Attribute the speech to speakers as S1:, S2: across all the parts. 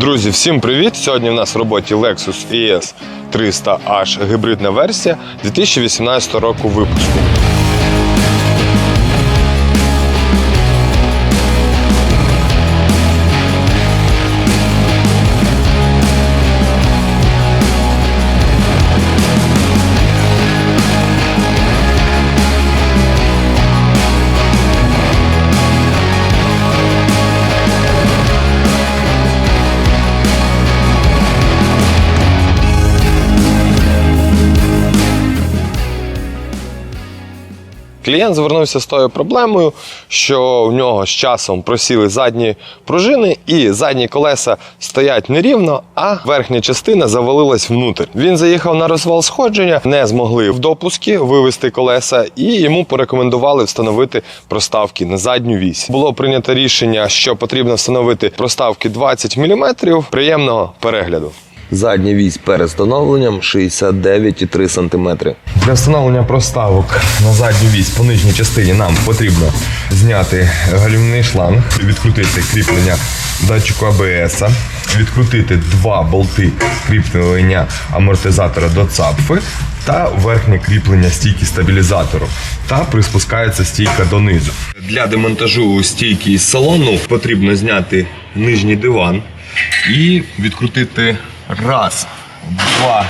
S1: Друзі, всім привіт! Сьогодні в нас в роботі Lexus ES 300H гібридна версія 2018 року випуску. Клієнт звернувся з тою проблемою, що в нього з часом просіли задні пружини, і задні колеса стоять нерівно, а верхня частина завалилась внутрь. Він заїхав на розвал сходження, не змогли в допуски вивести колеса, і йому порекомендували встановити проставки на задню вісь. Було прийнято рішення, що потрібно встановити проставки 20 мм. Приємного перегляду.
S2: Задня вісь перед встановленням 69,3 см.
S1: Для встановлення проставок на задню вісь по нижній частині нам потрібно зняти гальмівний шланг, відкрутити кріплення датчику АБС, відкрутити два болти кріплення амортизатора до цапфи та верхнє кріплення стійки стабілізатору. Та приспускається стійка донизу. Для демонтажу стійки із салону потрібно зняти нижній диван і відкрутити раз, два,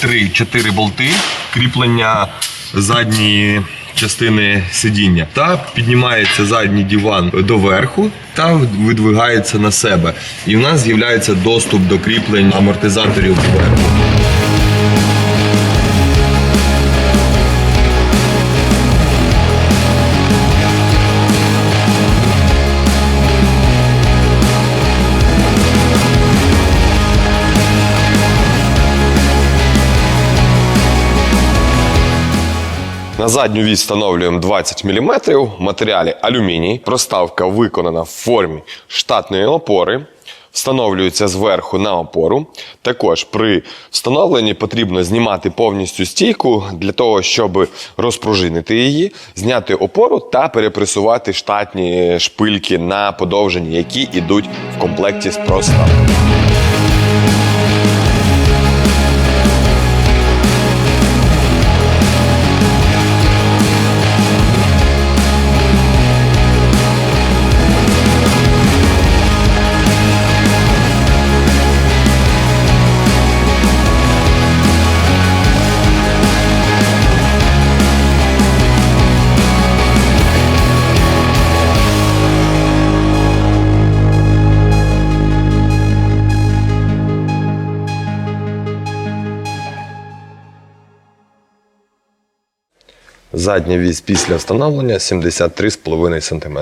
S1: три, чотири болти кріплення задньої частини сидіння. Та піднімається задній диван доверху та видвигається на себе. І в нас з'являється доступ до кріплень амортизаторів зверху. На задню вісь встановлюємо 20 мм, матеріалі алюміній. Проставка виконана в формі штатної опори. Встановлюється зверху на опору. Також при встановленні потрібно знімати повністю стійку для того, щоб розпружинити її, зняти опору та перепресувати штатні шпильки на подовжені, які йдуть в комплекті з проставкою. Задня вісь після встановлення 73,5 см.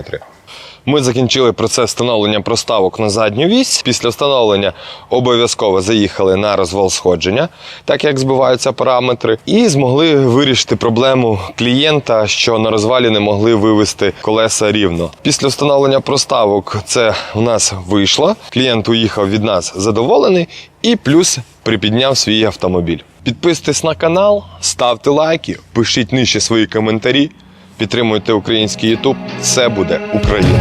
S1: Ми закінчили процес встановлення проставок на задню вісь. Після встановлення обов'язково заїхали на розвал сходження, так як збиваються параметри, і змогли вирішити проблему клієнта, що на розвалі не могли вивести колеса рівно. Після встановлення проставок це у нас вийшло. Клієнт уїхав від нас задоволений і плюс припідняв свій автомобіль. Підписуйтесь на канал, ставте лайки, пишіть нижче свої коментарі, підтримуйте український YouTube. Все буде Україна!